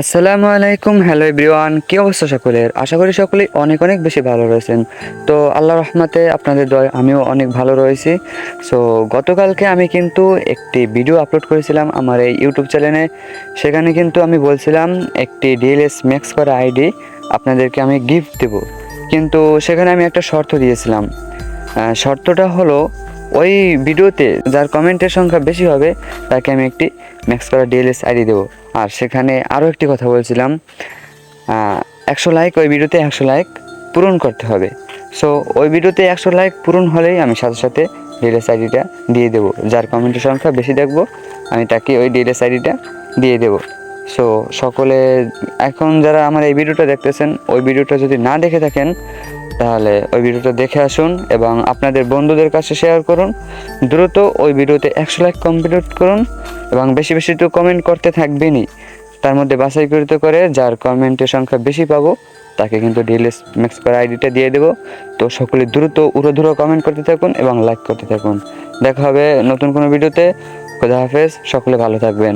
আসসালামু আলাইকুম, hello everyone, কী অবস্থা সকলের? আশা করি সকলেই অনেক অনেক বেশি ভালো রয়েছেন। তো আল্লাহ রহমাতে আপনাদের দয় আমিও অনেক ভালো রয়েছি। সো গতকালকে আমি কিন্তু একটি ভিডিও আপলোড করেছিলাম আমার এই ইউটিউব চ্যানেলে। সেখানে কিন্তু আমি বলছিলাম, একটি ডিএলএস ম্যাক্স করা আইডি আপনাদেরকে আমি গিফট দেব। কিন্তু সেখানে আমি একটা শর্ত দিয়েছিলাম। শর্তটা হলো ওই ভিডিওতে যার কমেন্টের সংখ্যা বেশি হবে, তাকে আমি একটি ম্যাক্স করা ডিএলএস আইডি দেবো। আর সেখানে আরও একটি কথা বলছিলাম একশো লাইক ওই ভিডিওতে একশো লাইক পূরণ করতে হবে। সো ওই ভিডিওতে একশো লাইক পূরণ হলেই আমি সাথে সাথে ডিএলএস আইডিটা দিয়ে দেবো। যার কমেন্টের সংখ্যা বেশি দেখব, আমি তাকে ওই ডিএলএস আইডিটা দিয়ে দেবো। সো সকলে, এখন যারা আমার এই ভিডিওটা দেখতেছেন, ওই ভিডিওটা যদি না দেখে থাকেন তাহলে ওই ভিডিওটা দেখে আসুন এবং আপনাদের বন্ধুদের কাছে শেয়ার করুন। দ্রুত ওই ভিডিওতে একশো লাইক কমপ্লিট করুন এবং বেশি বেশি তো কমেন্ট করতে থাকবেনই। তার মধ্যে বাছাই করতে করে যার কমেন্টের সংখ্যা বেশি পাবো, তাকে কিন্তু ডিএলএস ম্যাক্স করা আইডিটা দিয়ে দেবো। তো সকলে দ্রুত উড়োধুরো কমেন্ট করতে থাকুন এবং লাইক করতে থাকুন। দেখা হবে নতুন কোনো ভিডিওতে। খোদা হাফেজ, সকলে ভালো থাকবেন।